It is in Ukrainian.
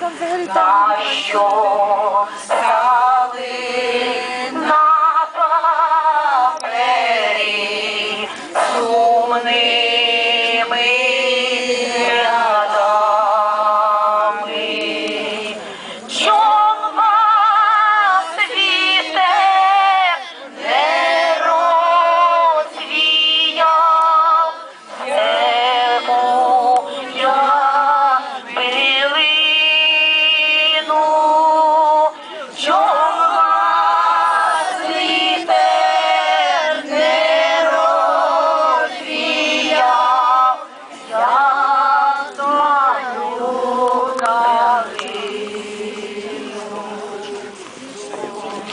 там взагалі там. На що стали на папері сумний.